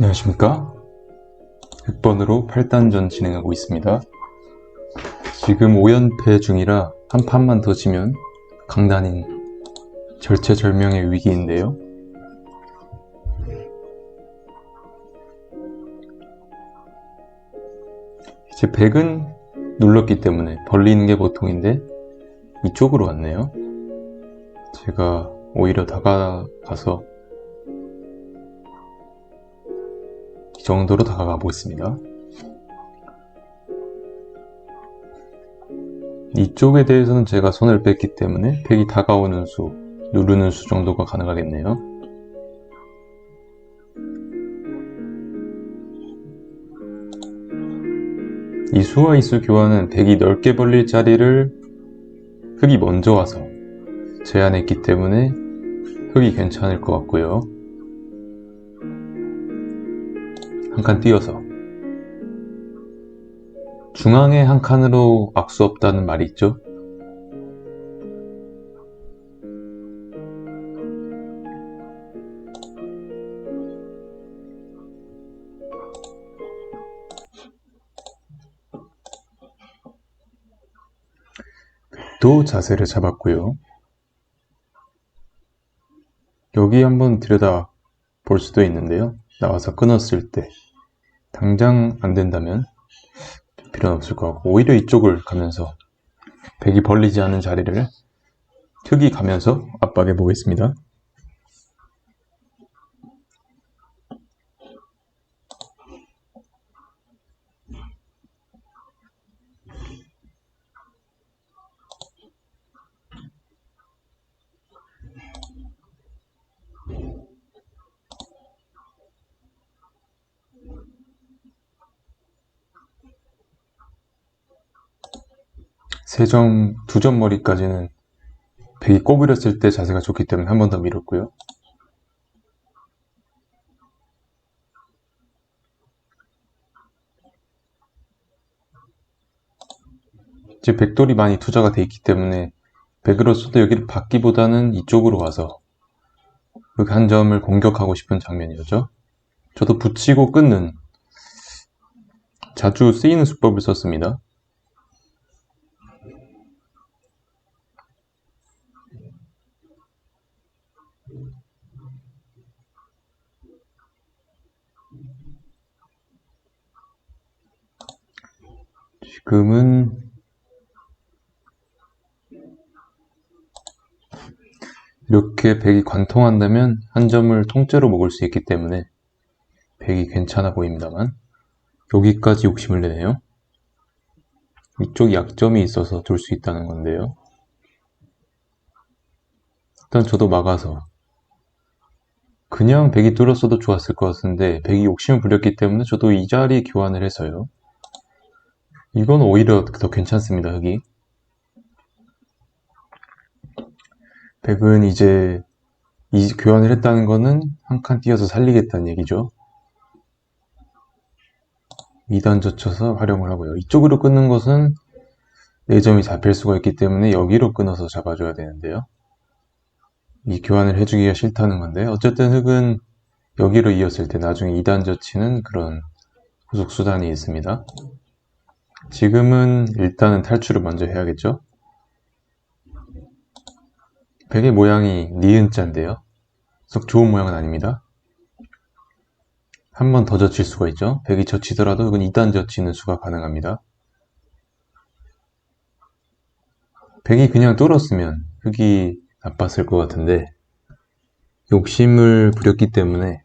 안녕하십니까? 6번으로 8단전 진행하고 있습니다. 지금 5연패 중이라 한 판만 더 지면 강단인 절체절명의 위기인데요. 이제 100은 눌렀기 때문에 벌리는 게 보통인데 이쪽으로 왔네요. 제가 오히려 다가가서 이 정도로 다가가 보겠습니다. 이쪽에 대해서는 제가 손을 뺐기 때문에 팩이 다가오는 수, 누르는 수 정도가 가능하겠네요. 이 수와 이수 교환은 팩이 넓게 벌릴 자리를 흙이 먼저 와서 제한했기 때문에 흙이 괜찮을 것 같고요. 한 칸 띄어서 중앙에 한 칸으로 악수 없다는 말이 있죠. 또 자세를 잡았고요. 여기 한번 들여다 볼 수도 있는데요. 나와서 끊었을 때 당장 안 된다면 필요는 없을 것 같고 오히려 이쪽을 가면서 백이 벌리지 않은 자리를 흙이 가면서 압박해 보겠습니다. 세 점 두 점 머리까지는 백이 꼬부렸을 때 자세가 좋기 때문에 한 번 더 밀었고요. 이제 백돌이 많이 투자가 돼 있기 때문에 백으로서도 여기를 받기보다는 이쪽으로 와서 그한 점을 공격하고 싶은 장면이었죠. 저도 붙이고 끊는 자주 쓰이는 수법을 썼습니다. 금은 이렇게 백이 관통한다면 한 점을 통째로 먹을 수 있기 때문에 백이 괜찮아 보입니다만 여기까지 욕심을 내네요. 이쪽 약점이 있어서 둘수 있다는 건데요. 일단 저도 막아서 그냥 백이 뚫었어도 좋았을 것 같은데 백이 욕심을 부렸기 때문에 저도 이 자리 교환을 해서요. 이건 오히려 더 괜찮습니다, 흙이. 백은 이제 이 교환을 했다는 거는 한 칸 띄어서 살리겠다는 얘기죠. 2단 젖혀서 활용을 하고요. 이쪽으로 끊는 것은 4점이 잡힐 수가 있기 때문에 여기로 끊어서 잡아줘야 되는데요. 이 교환을 해주기가 싫다는 건데 어쨌든 흙은 여기로 이었을 때 나중에 2단 젖히는 그런 후속 수단이 있습니다. 지금은 일단은 탈출을 먼저 해야겠죠? 백의 모양이 니은자인데요. 썩 좋은 모양은 아닙니다. 한 번 더 젖힐 수가 있죠. 백이 젖히더라도 이건 2단 젖히는 수가 가능합니다. 백이 그냥 뚫었으면 흙이 나빴을 것 같은데 욕심을 부렸기 때문에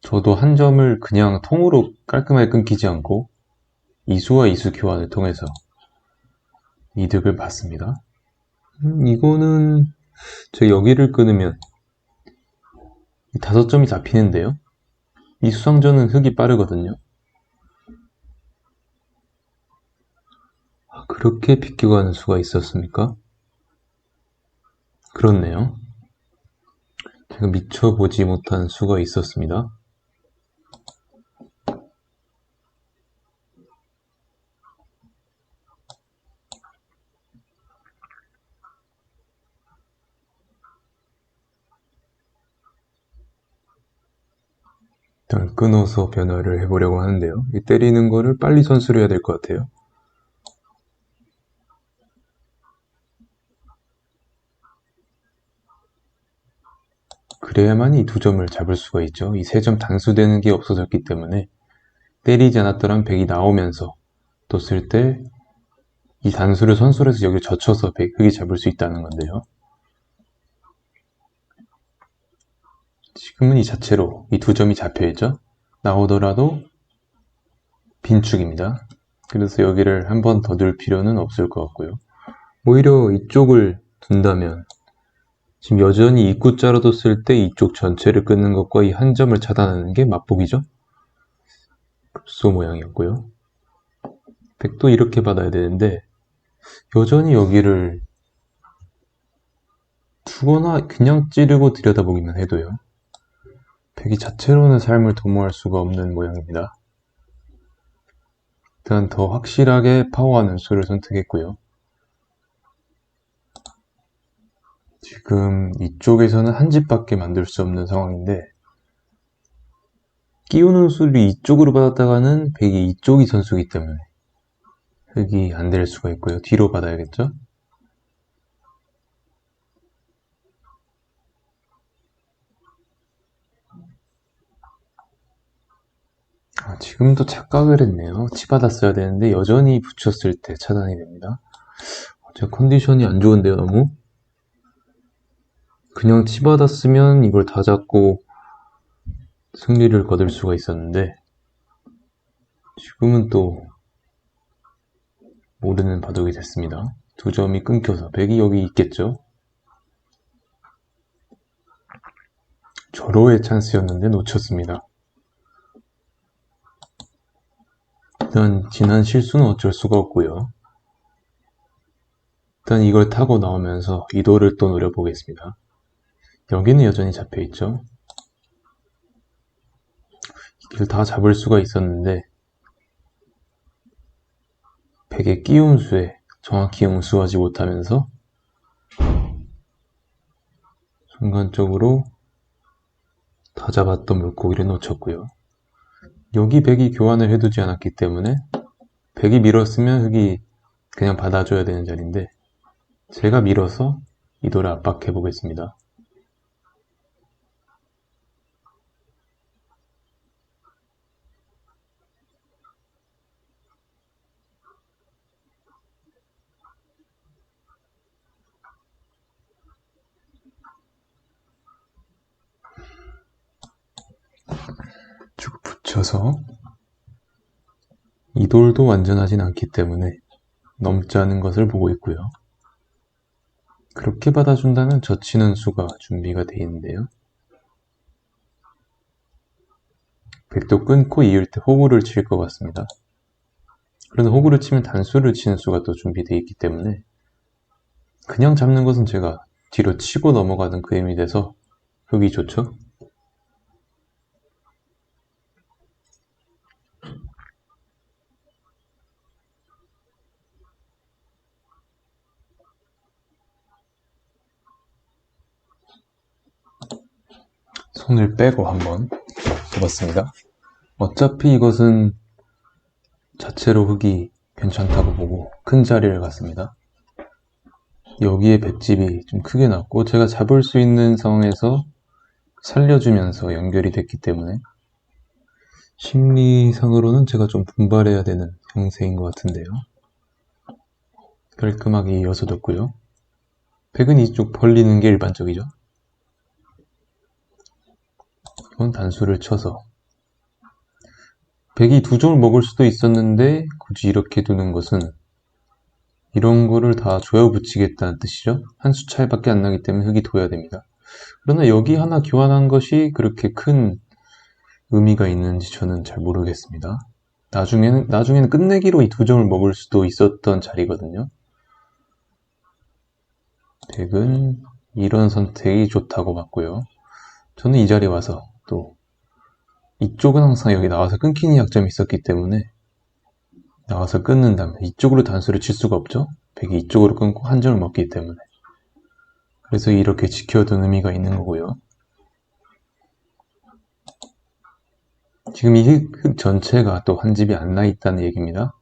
저도 한 점을 그냥 통으로 깔끔하게 끊기지 않고 이수와 이수 교환을 통해서 이득을 봤습니다. 음, 이거는 제가 여기를 끊으면 다섯 점이 잡히는데요. 이 수상전은 흙이 빠르거든요. 아, 그렇게 비껴 가는 수가 있었습니까? 그렇네요. 제가 미처 보지 못한 수가 있었습니다. 일단 끊어서 변화를 해보려고 하는데요. 이 때리는 거를 빨리 선수를 해야 될 것 같아요. 그래야만 이 두 점을 잡을 수가 있죠. 이 세 점 단수되는 게 없어졌기 때문에 때리지 않았더란 백이 나오면서 또쓸때이 단수를 선수를 해서 여기 젖혀서 백, 흑이 잡을 수 있다는 건데요. 지금은 이 자체로 이 두 점이 잡혀있죠. 나오더라도 빈축입니다. 그래서 여기를 한 번더둘 필요는 없을 것 같고요. 오히려 이쪽을 둔다면 지금 여전히 입구자로 뒀을 때 이쪽 전체를 끊는 것과 이 한 점을 차단하는 게 맛보기죠. 급소 모양이었고요. 백도 이렇게 받아야 되는데 여전히 여기를 두거나 그냥 찌르고 들여다보기만 해도요. 백이 자체로는 삶을 도모할 수가 없는 모양입니다. 일단 더 확실하게 파워하는 수를 선택했고요. 지금 이쪽에서는 한 집밖에 만들 수 없는 상황인데 끼우는 수를 이쪽으로 받았다가는 백이 이쪽이 선수기 때문에 흙이 안 될 수가 있고요. 뒤로 받아야겠죠? 아, 지금도 착각을 했네요. 치받았어야 되는데 여전히 붙였을 때 차단이 됩니다. 제 컨디션이 안 좋은데요, 너무? 그냥 치받았으면 이걸 다 잡고 승리를 거둘 수가 있었는데 지금은 또 모르는 바둑이 됐습니다. 두 점이 끊겨서 백이 여기 있겠죠? 절호의 찬스였는데 놓쳤습니다. 일단 지난 실수는 어쩔 수가 없고요. 일단 이걸 타고 나오면서 이도를 또 노려보겠습니다. 여기는 여전히 잡혀있죠. 이길 다 잡을 수가 있었는데 백의 끼움수에 정확히 응수하지 못하면서 순간적으로 다 잡았던 물고기를 놓쳤고요. 여기 백이 교환을 해두지 않았기 때문에 백이 밀었으면 흙이 그냥 받아줘야 되는 자리인데 제가 밀어서 이도를 압박해 보겠습니다. 붙여서 이 돌도 완전하진 않기 때문에 넘지 않은 것을 보고 있고요. 그렇게 받아준다면 젖히는 수가 준비가 되어 있는데요. 백도 끊고 이을 때 호구를 칠 것 같습니다. 그래서 호구를 치면 단수를 치는 수가 또 준비되어 있기 때문에 그냥 잡는 것은 제가 뒤로 치고 넘어가는 그림이 돼서 흙이 좋죠. 손을 빼고 한번 해봤습니다. 어차피 이것은 자체로 흙이 괜찮다고 보고 큰 자리를 갔습니다. 여기에 뱃집이 좀 크게 났고 제가 잡을 수 있는 상황에서 살려주면서 연결이 됐기 때문에 심리상으로는 제가 좀 분발해야 되는 형세인 것 같은데요. 깔끔하게 이어서 뒀고요. 백은 이쪽 벌리는 게 일반적이죠. 이건 단수를 쳐서 백이 두 점을 먹을 수도 있었는데 굳이 이렇게 두는 것은 이런 거를 다 조여 붙이겠다는 뜻이죠. 한 수 차이밖에 안 나기 때문에 흙이 둬야 됩니다. 그러나 여기 하나 교환한 것이 그렇게 큰 의미가 있는지 저는 잘 모르겠습니다. 나중에는, 나중에는 끝내기로 이 두 점을 먹을 수도 있었던 자리거든요. 백은 이런 선택이 좋다고 봤고요. 저는 이 자리에 와서 또 이쪽은 항상 여기 나와서 끊기는 약점이 있었기 때문에 나와서 끊는다면 이쪽으로 단수를 칠 수가 없죠. 백이 이쪽으로 끊고 한 점을 먹기 때문에 그래서 이렇게 지켜둔 의미가 있는 거고요. 지금 이 흙, 흙 전체가 또 한 집이 안 나 있다는 얘기입니다.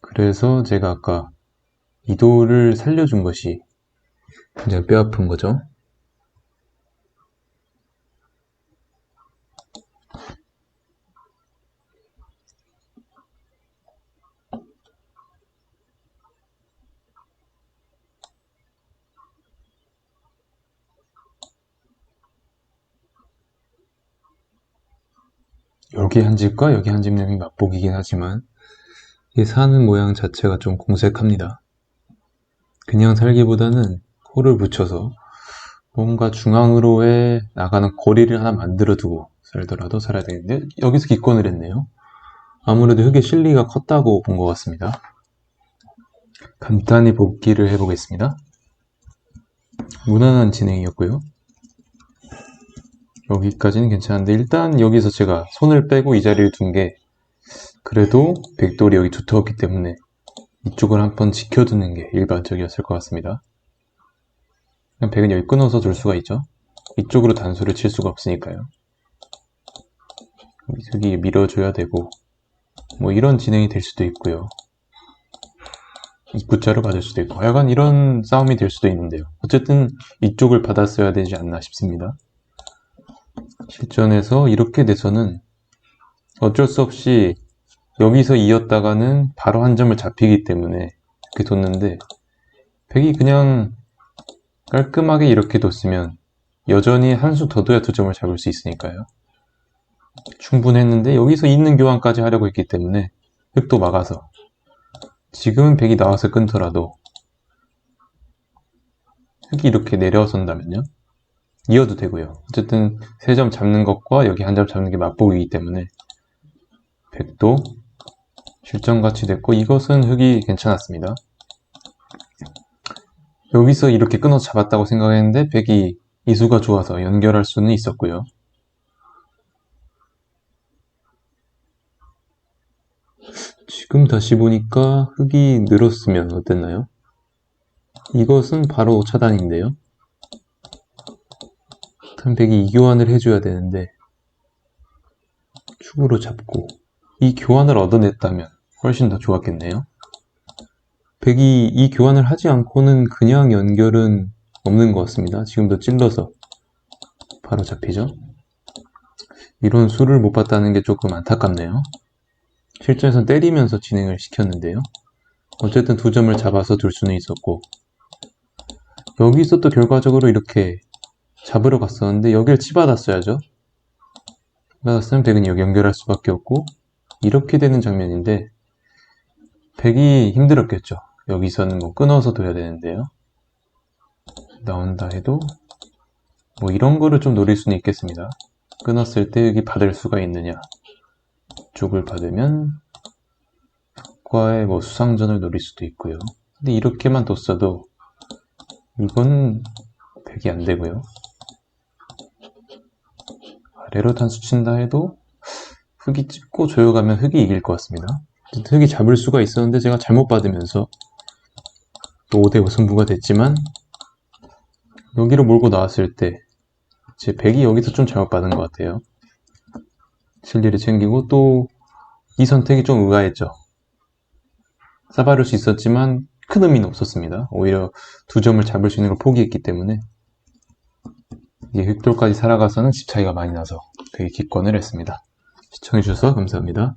그래서 제가 아까 이도를 살려준 것이 굉장히 뼈아픈 거죠. 여기 한 집과 여기 한 집 내용이 맛보기긴 하지만 이 사는 모양 자체가 좀 공색합니다. 그냥 살기보다는 코를 붙여서 뭔가 중앙으로의 나가는 거리를 하나 만들어 두고 살더라도 살아야 되는데 여기서 기권을 했네요. 아무래도 흙의 실리가 컸다고 본 것 같습니다. 간단히 복기를 해보겠습니다. 무난한 진행이었고요. 여기까지는 괜찮은데 일단 여기서 제가 손을 빼고 이 자리를 둔 게 그래도 백돌이 여기 두터웠기 때문에 이쪽을 한 번 지켜두는 게 일반적이었을 것 같습니다. 그냥 백은 여기 끊어서 둘 수가 있죠. 이쪽으로 단수를 칠 수가 없으니까요. 여기 밀어줘야 되고 뭐 이런 진행이 될 수도 있고요. 입구자를 받을 수도 있고 약간 이런 싸움이 될 수도 있는데요. 어쨌든 이쪽을 받았어야 되지 않나 싶습니다. 실전에서 이렇게 돼서는 어쩔 수 없이 여기서 이었다가는 바로 한 점을 잡히기 때문에 이렇게 뒀는데 백이 그냥 깔끔하게 이렇게 뒀으면 여전히 한 수 더 둬야 두 점을 잡을 수 있으니까요. 충분했는데 여기서 있는 교환까지 하려고 했기 때문에 흑도 막아서 지금은 백이 나와서 끊더라도 흑이 이렇게 내려선다면요. 이어도 되고요. 어쨌든 세점 잡는 것과 여기 한 점 잡는 게 맞보이기 때문에 백도 실전같이 됐고 이것은 흙이 괜찮았습니다. 여기서 이렇게 끊어서 잡았다고 생각했는데 백이 이수가 좋아서 연결할 수는 있었고요. 지금 다시 보니까 흙이 늘었으면 어땠나요? 이것은 바로 차단인데요. 탐백이 이 교환을 해줘야 되는데 축으로 잡고 이 교환을 얻어냈다면 훨씬 더 좋았겠네요. 백이 이 교환을 하지 않고는 그냥 연결은 없는 것 같습니다. 지금도 찔러서 바로 잡히죠. 이런 수를 못 봤다는 게 조금 안타깝네요. 실전에선 때리면서 진행을 시켰는데요. 어쨌든 두 점을 잡아서 둘 수는 있었고 여기서 또 결과적으로 이렇게 잡으러 갔었는데 여길 치받았어야죠. 받았으면 백은 여기 연결할 수밖에 없고 이렇게 되는 장면인데 백이 힘들었겠죠. 여기서는 뭐 끊어서 둬야 되는데요. 나온다 해도 뭐 이런 거를 좀 노릴 수는 있겠습니다. 끊었을 때 여기 받을 수가 있느냐 쪽을 받으면 과의 뭐 수상전을 노릴 수도 있고요. 근데 이렇게만 뒀어도 이건 백이 안 되고요. 아래로 단수 친다 해도 흙이 찍고 조여가면 흙이 이길 것 같습니다. 흙이 잡을 수가 있었는데 제가 잘못 받으면서 또 5대 5 승부가 됐지만 여기로 몰고 나왔을 때제 백이 여기서 좀 잘못 받은 것 같아요. 실리를 챙기고 또 이 선택이 좀 의아했죠. 사바를 수 있었지만 큰 의미는 없었습니다. 오히려 두 점을 잡을 수 있는 걸 포기했기 때문에 이게 획돌까지 살아가서는 집 차이가 많이 나서 되게 기권을 했습니다. 시청해주셔서 감사합니다.